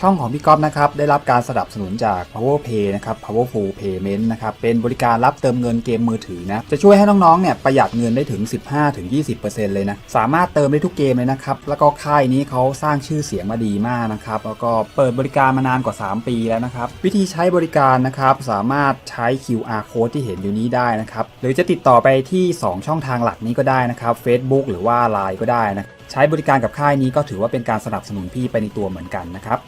ช่องของพี่ก๊อฟนะครับ ได้รับการสนับสนุนจาก Power Pay นะครับ Powerful Payment นะครับ เป็นบริการรับเติมเงินเกมมือถือนะ จะช่วยให้น้องๆ เนี่ยประหยัดเงินได้ถึง 15-20%เลยนะ สามารถเติมได้ทุกเกมเลยนะครับ แล้วก็ค่ายนี้เขาสร้างชื่อเสียงมาดีมากนะครับ แล้วก็เปิดบริการมานานกว่า 3 ปีแล้วนะครับ วิธีใช้บริการนะครับ สามารถใช้ QR code ที่เห็นอยู่นี้ได้นะครับ หรือจะติดต่อไปที่ 2 ช่องทางหลักนี้ก็ได้นะครับ Facebook หรือว่า Line ก็ได้นะ ใช้บริการกับค่ายนี้ก็ถือว่าเป็นการสนับสนุนพี่ไปในตัวเหมือนกันนะครับ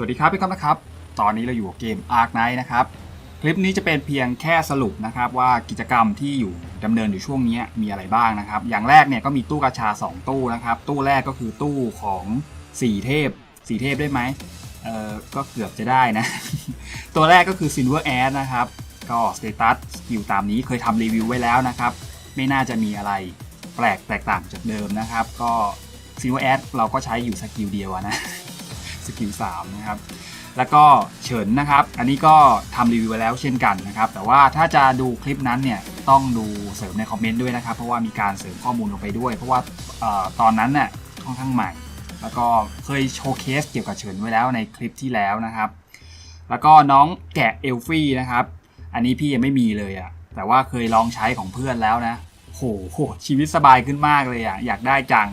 วัสดีครับพี่ก๊อฟนะครับ ตอนนี้เราอยู่กับเกม Ark Knight นะครับ คลิปนี้จะเป็นเพียงแค่สรุปนะครับว่ากิจกรรมที่อยู่ดำเนินอยู่ช่วงนี้มีอะไรบ้างนะครับ อย่างแรกเนี่ยก็มีตู้กาชา 2 ตู้นะครับ ตู้แรกก็คือตู้ของ 4 เทพ 4 เทพได้ไหมเออก็เกือบจะได้นะ ตัวแรกก็คือ Silver a d นะครับ ก็สเตตัสสกิลตามนี้เคยทำรีวิวไว้แล้วนะครับ ไม่น่าจะมีอะไรแปลกแตกต่างจากเดิมนะครับ ก็ Silver a d เราก็ใช้อยู่สกิลเดียวนะ กิล3นะครับแล้วก็เฉินนะครับ อันนี้ก็ทำรีวิวไว้แล้วเช่นกันนะครับ แต่ว่าถ้าจะดูคลิปนั้นเนี่ยต้องดูเสริมในคอมเมนต์ด้วยนะครับ เพราะว่ามีการเสริมข้อมูลลงไปด้วย เพราะว่าออตอนนั้นเนี่ยค่อนข้างใหม่ แล้วก็เคยโชว์เคสเกี่ยวกับเฉินไว้แล้วในคลิปที่แล้วนะครับ แล้วก็น้องแกะเอลฟี่นะครับ อันนี้พี่ยังไม่มีเลยอะแต่ว่าเคยลองใช้ของเพื่อนแล้วนะโหโหชีวิตสบายขึ้นมากเลยอะอยากได้จัง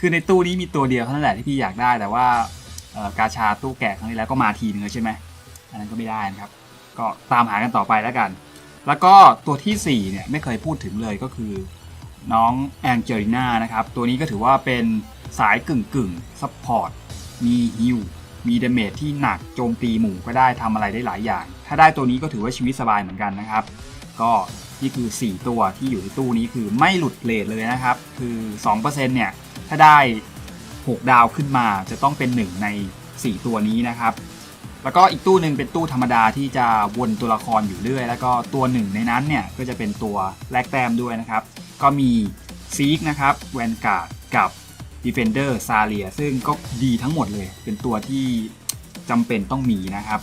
คือในตู้นี้มีตัวเดียวเท่านั้นแหละที่พี่อยากได้ แต่ว่า กาชาตู้แกะครั้งที่แล้วก็มาทีนึงแล้วใช่ไหมอันนั้นก็ไม่ได้นะครับ ก็ตามหากันต่อไปแล้วกัน แล้วก็ตัวทีสี่4เนี่ยไม่เคยพูดถึงเลยก็คือน้องแองเจลิน่านะครับ ตัวนี้ก็ถือว่าเป็นสายกึ่งกึ่งซัพพอร์ตมีฮิวมีดาเมจที่หนักโจมตีหมู่ก็ได้ทำอะไรได้หลายอย่าง ถ้าได้ตัวนี้ก็ถือว่าชีวิตสบายเหมือนกันนะครับ ก็นี่คือ 4 ตัวที่อยู่ในตู้นี้คือไม่หลุดเลทเลยนะครับ คือ 2%เนี่ย ถ้าได้ 6 ดาวขึ้นมา จะต้องเป็น 1 ใน 4 ตัวนี้นะครับ แล้วก็อีกตู้หนึ่งเป็นตู้ธรรมดาที่จะวนตัวละครอยู่เรื่อย แล้วก็ตัวหนึ่งในนั้นเนี่ยก็จะเป็นตัวแลกแต้มด้วยนะครับ ก็มีซีกนะครับแวนการ์ดกับ Defender ซาเลียซึ่งก็ดีทั้งหมดเลย เป็นตัวที่จำเป็นต้องมีนะครับ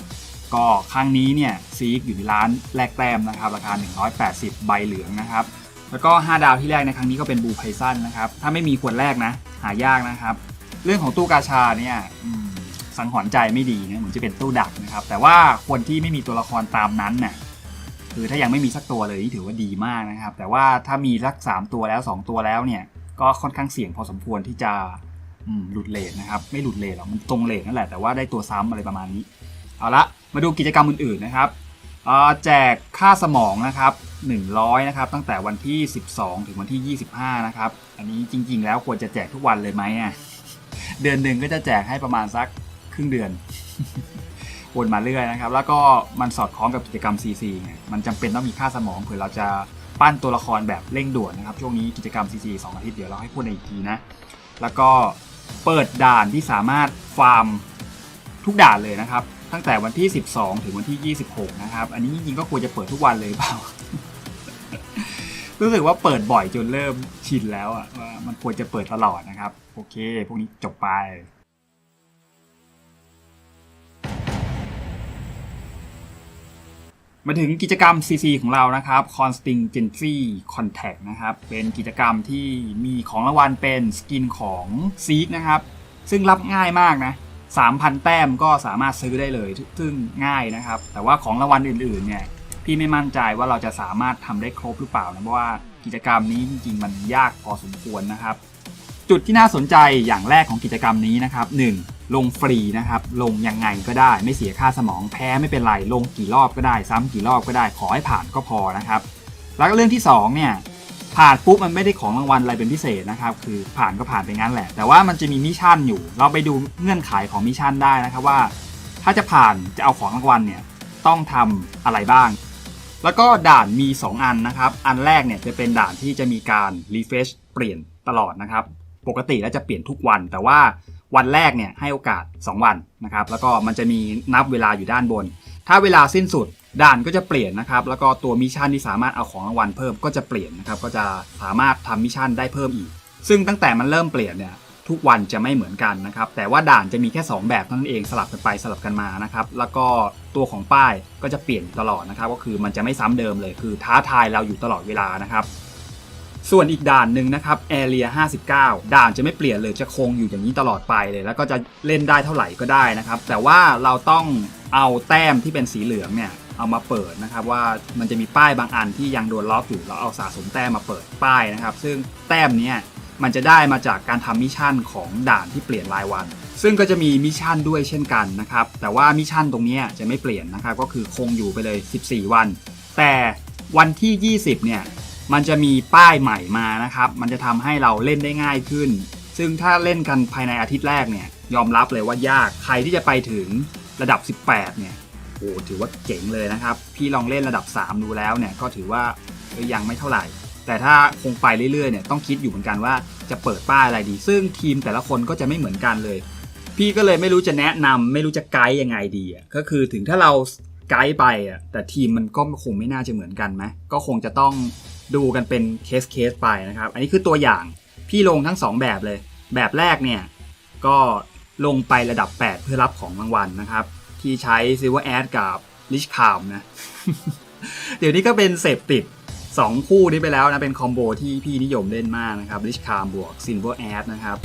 ก็ครั้งนี้เนี่ยซีกอยู่ในร้านแลกแต้มนะครับ ราคา 180 ใบเหลืองนะครับ แล้วก็ 5 ดาวที่แรกในครั้งนี้ก็เป็นบูไพซันนะครับ ถ้าไม่มีขวดแรกนะ หายากนะครับ เรื่องของตู้กาชาเนี่ยสังหรณ์ใจไม่ดีนะเหมือนจะเป็นตู้ดักนะครับ แต่ว่าคนที่ไม่มีตัวละครตามนั้นน่ะคือถ้ายังไม่มีสักตัวเลยนี่ถือว่าดีมากนะครับ แต่ว่าถ้ามีสัก 3 ตัวแล้ว 2 ตัวแล้วเนี่ย ก็ค่อนข้างเสี่ยงพอสมควรที่จะหลุดเลทนะครับ ไม่หลุดเลทหรอกมันตรงเลทนั่นแหละแต่ว่าได้ตัวซ้ำอะไรประมาณนี้ เอาละมาดูกิจกรรมอื่นๆนะครับอ่อแจกค่าสมองนะครับ 100 นะครับ ตั้งแต่วันที่ 12 ถึงวันที่ 25 นะครับ อันนี้จริง ๆ แล้วควรจะแจกทุกวันเลยไหมอะ เดือนหนึ่งก็จะแจกให้ประมาณสักครึ่งเดือนวนมาเรื่อยนะครับ แล้วก็มันสอดคล้องกับกิจกรรม CC ไงมันจำเป็นต้องมีค่าสมองเผื่อเราจะปั้นตัวละครแบบเร่งด่วนนะครับ ช่วงนี้กิจกรรม CC 2อาทิตย์เดี๋ยวเราให้พูดในอีกทีนะ แล้วก็เปิดด่านที่สามารถฟาร์มทุกด่านเลยนะครับ ตั้งแต่วันที่ 12 ถึงวันที่ 26 นะครับ อันนี้จริงๆก็ควรจะเปิดทุกวันเลยเปล่า รู้สึกว่าเปิดบ่อยจนเริ่มชินแล้วอะว่ามันควรจะเปิดตลอดนะครับ โอเค พวกนี้จบไป มาถึงกิจกรรม CC ของเรานะครับ Contingency Contact นะครับ เป็นกิจกรรมที่มีของรางวัลเป็นสกินของ Seek นะครับ ซึ่งรับง่ายมากนะ3,000 แต้มก็สามารถซื้อได้เลย ซึ่งง่ายนะครับ แต่ว่าของรางวัลอื่นๆเนี่ย พี่ไม่มั่นใจว่าเราจะสามารถทำได้ครบหรือเปล่านะเพราะว่ากิจกรรมนี้จริงๆมันยากพอสมควรนะครับ จุดที่น่าสนใจอย่างแรกของกิจกรรมนี้นะครับ 1. ลงฟรีนะครับ ลงยังไงก็ได้ ไม่เสียค่าสมองแพ้ไม่เป็นไร ลงกี่รอบก็ได้ ซ้ำกี่รอบก็ได้ขอให้ผ่านก็พอนะครับ แล้วก็เรื่องที่2เนี่ยผ่านปุ๊บมันไม่ได้ของรางวัลอะไรเป็นพิเศษนะครับ คือผ่านก็ผ่านไปงั้นแหละ แต่ว่ามันจะมีมิชชั่นอยู่ เราไปดูเงื่อนไขของมิชชั่นได้นะครับว่า ถ้าจะผ่านจะเอาของรางวัลเนี่ยต้องทำอะไรบ้าง แล้วก็ด่านมี 2 อันนะครับ อันแรกเนี่ยจะเป็นด่านที่จะมีการรีเฟชเปลี่ยนตลอดนะครับ ปกติแล้วจะเปลี่ยนทุกวัน แต่ว่าวันแรกเนี่ยให้โอกาส 2 วันนะครับ แล้วก็มันจะมีนับเวลาอยู่ด้านบน ถ้าเวลาสิ้นสุดด่านก็จะเปลี่ยนนะครับ แล้วก็ตัวมิชชั่นที่สามารถเอาของรางวัลเพิ่มก็จะเปลี่ยนนะครับ ก็จะสามารถทำมิชชั่นได้เพิ่มอีก ซึ่งตั้งแต่มันเริ่มเปลี่ยนเนี่ย ทุกวันจะไม่เหมือนกันนะครับ แต่ว่าด่านจะมีแค่ 2 แบบเท่านั้นเองสลับกันไปสลับกันมานะครับ แล้วก็ตัวของป้ายก็จะเปลี่ยนตลอดนะครับ ก็คือมันจะไม่ซ้ำเดิมเลย คือท้าทายเราอยู่ตลอดเวลานะครับ ส่วนอีกด่านหนึ่งนะครับ Area 59 ด่านจะไม่เปลี่ยนเลยจะคงอยู่อย่างนี้ตลอดไปเลย แล้วก็จะเล่นได้เท่าไหร่ก็ได้นะครับ แต่ว่าเราต้องเอาแต้มที่เป็นสีเหลืองเนี่ยเอามาเปิดนะครับว่ามันจะมีป้ายบางอันที่ยังโดนล็อกอยู่เราเอาสะสมแต้มมาเปิดป้ายนะครับ ซึ่งแต้มเนี้ย มันจะได้มาจากการทำมิชชั่นของด่านที่เปลี่ยนรายวัน ซึ่งก็จะมีมิชชั่นด้วยเช่นกันนะครับ แต่ว่ามิชชั่นตรงนี้จะไม่เปลี่ยนนะครับ ก็คือคงอยู่ไปเลย 14 วัน แต่วันที่ 20 เนี่ย มันจะมีป้ายใหม่มานะครับ มันจะทำให้เราเล่นได้ง่ายขึ้น ซึ่งถ้าเล่นกันภายในอาทิตย์แรกเนี่ย ยอมรับเลยว่ายาก ใครที่จะไปถึงระดับ 18 เนี่ย โอ้ถือว่าเจ๋งเลยนะครับ พี่ลองเล่นระดับ 3 ดูแล้วเนี่ย ก็ถือว่ายังไม่เท่าไหร่ แต่ถ้าคงไปเรื่อยๆเนี่ยต้องคิดอยู่เหมือนกันว่าจะเปิดป้ายอะไรดี ซึ่งทีมแต่ละคนก็จะไม่เหมือนกันเลย พี่ก็เลยไม่รู้จะแนะนำไม่รู้จะไกด์ยังไงดีอะก็คือถึงถ้าเราไกด์ไปอะแต่ทีมมันก็คงไม่น่าจะเหมือนกันไหมก็คงจะต้องดูกันเป็นเคสเคสไปนะครับ อันนี้คือตัวอย่างพี่ลงทั้ง 2 แบบเลย แบบแรกเนี่ยก็ลงไประดับ 8 เพื่อรับของรางวัลนะครับ ที่ใช้ Silver Ad กับ Rich c a l m นะ เดี๋ยวนี้ก็เป็นเสพติด 2 คู่นี้ไปแล้วนะ เป็นคอมโบที่พี่นิยมเล่นมากนะครับลิชคามบวกซินเวอร์แอดนะครับ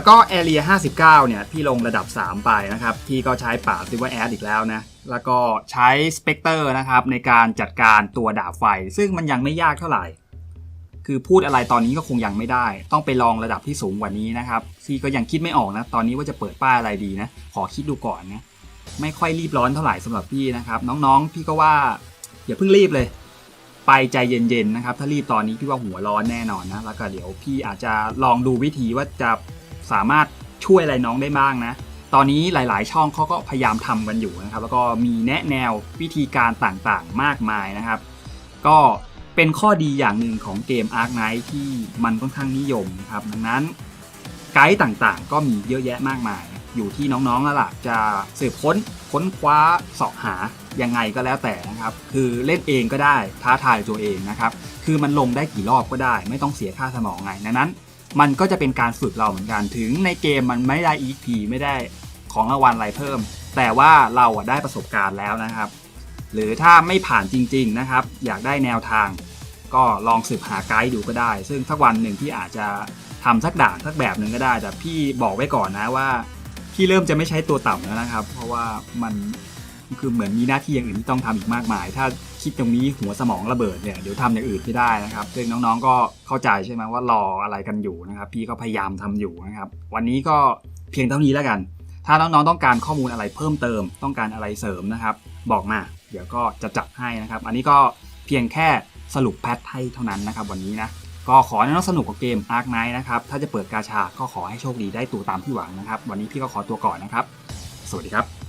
แล้วก็ Area 59 เนี่ย พี่ลงระดับ 3 ไปนะครับ พี่ก็ใช้ป่า Silver Ad อีกแล้วนะ แล้วก็ใช้ Spectre นะครับ ในการจัดการตัวดาบไฟ ซึ่งมันยังไม่ยากเท่าไหร่ คือพูดอะไรตอนนี้ก็คงยังไม่ได้ ต้องไปลองระดับที่สูงกว่านี้นะครับพี่ก็ยังคิดไม่ออกนะ ตอนนี้ว่าจะเปิดป้ายอะไรดีนะ ขอคิดดูก่อนนะ ไม่ค่อยรีบร้อนเท่าไหร่สำหรับพี่นะครับ น้องๆ พี่ก็ว่าอย่าเพิ่งรีบเลยไปใจเย็นๆนะครับ ถ้ารีบตอนนี้พี่ว่าหัวร้อนแน่นอนนะ แล้วก็เดี๋ยวพี่อาจจะลองดูวิธีว่าจะ สามารถช่วยอะไรน้องได้บ้างนะ ตอนนี้หลายๆ ช่องเขาก็พยายามทำกันอยู่นะครับ แล้วก็มีแนะแนววิธีการต่างๆ มากมายนะครับ ก็เป็นข้อดีอย่างหนึ่งของเกม Ark Knight ที่มันค่อนข้างนิยมครับ ดังนั้นไกด์ต่างๆ ก็มีเยอะแยะมากมาย อยู่ที่น้องๆแล้วล่ะจะสืบค้นค้นคว้าสาะหายังไงก็แล้วแต่นะครับ คือเล่นเองก็ได้ท้าทายตัวเองนะครับ คือมันลงได้กี่รอบก็ได้ ไม่ต้องเสียค่าสมองไงดังนั้น มันก็จะเป็นการฝึกเราเหมือนกันถึงในเกมมันไม่ได้ EP ไม่ได้ของรางวัลอะไรเพิ่ม แต่ว่าเราได้ประสบการณ์แล้วนะครับ หรือถ้าไม่ผ่านจริง ๆนะครับ อยากได้แนวทาง ก็ลองสืบหาไกด์ดูก็ได้ ซึ่งสักวันหนึ่งพี่อาจจะทำสักด่านสักแบบหนึ่งก็ได้ แต่พี่บอกไว้ก่อนนะว่าพี่เริ่มจะไม่ใช้ตัวต่ำแล้วนะครับ เพราะว่ามันคือเหมือนมีหน้าที่อย่างอื่นที่ต้องทำอีกมากมาย ถ้า คิดตรงนี้หัวสมองระเบิดเนี่ยเดี๋ยวทำอย่างอื่นไม่ได้นะครับซึ่งน้องๆก็เข้าใจใช่ไหมว่ารออะไรกันอยู่นะครับ พี่ก็พยายามทำอยู่นะครับ วันนี้ก็เพียงเท่านี้แล้วกัน ถ้าน้องๆต้องการข้อมูลอะไรเพิ่มเติม ต้องการอะไรเสริมนะครับ บอกมา เดี๋ยวก็จะจัดให้นะครับ อันนี้ก็เพียงแค่สรุปแพทให้เท่านั้นนะครับ วันนี้นะก็ขอให้น้องสนุกกับเกม Ark Knight นะครับ ถ้าจะเปิดกาชาก็ขอให้โชคดีได้ตัวตามที่หวังนะครับ วันนี้พี่ก็ขอตัวก่อนนะครับ สวัสดีครับ